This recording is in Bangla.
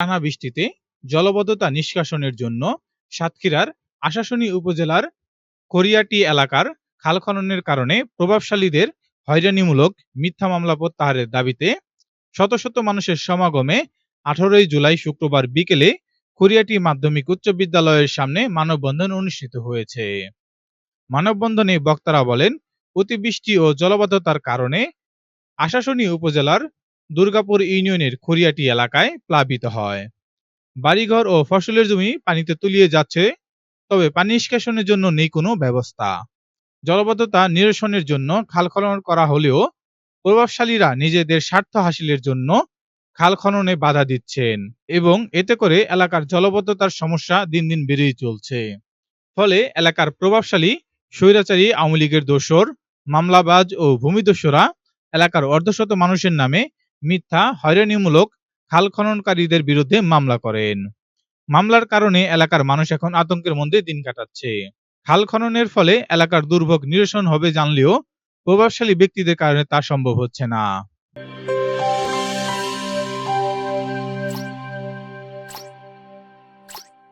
টানা বৃষ্টিতে জলবদ্ধতা নিষ্কাশনের জন্য সাতক্ষীরার আশাশুনি উপজেলার করিয়াটি এলাকার খাল খননের কারণে প্রভাবশালীদের হয়রানিমূলক মিথ্যা মামলা প্রত্যাহারের দাবিতে শত শত মানুষের সমাগমে আঠারোই জুলাই শুক্রবার বিকেলে করিয়াটি মাধ্যমিক উচ্চ বিদ্যালয়ের সামনে মানববন্ধন অনুষ্ঠিত হয়েছে। মানববন্ধনে বক্তারা বলেন, অতিবৃষ্টি ও জলবদ্ধতার কারণে আশাশুনি উপজেলার দুর্গাপুর ইউনিয়নের খড়িয়াটি এলাকায় প্লাবিত হয়। বাড়িঘর ও ফসলের জমি পানিতে তলিয়ে যাচ্ছে, তবে পানি নিষ্কাশনের জন্য নেই কোনো ব্যবস্থা। জলবদ্ধতা নিরসনের জন্য খাল খনন করা হলেও প্রভাবশালীরা নিজেদের স্বার্থ হাসিলের জন্য খাল খননে বাধা দিচ্ছেন এবং এতে করে এলাকার জলবদ্ধতার সমস্যা দিন দিন বেড়েই চলছে। ফলে এলাকার প্রভাবশালী স্বৈরাচারী আওয়ামী লীগের দোসর, মামলাবাজ ও ভূমিদস্যুরা এলাকার অর্ধশত মানুষের নামে মিথ্যা, হয়রানিমূলক খাল খননকারীদের বিরুদ্ধে মামলা করেন। মামলার কারণে এলাকার মানুষ এখন আতঙ্কের মধ্যে দিন কাটাচ্ছে। খাল খননের ফলে এলাকার দুর্ভোগ নিরসন হবে জানলেও প্রভাবশালী ব্যক্তিদের কারণে তা সম্ভব হচ্ছে না।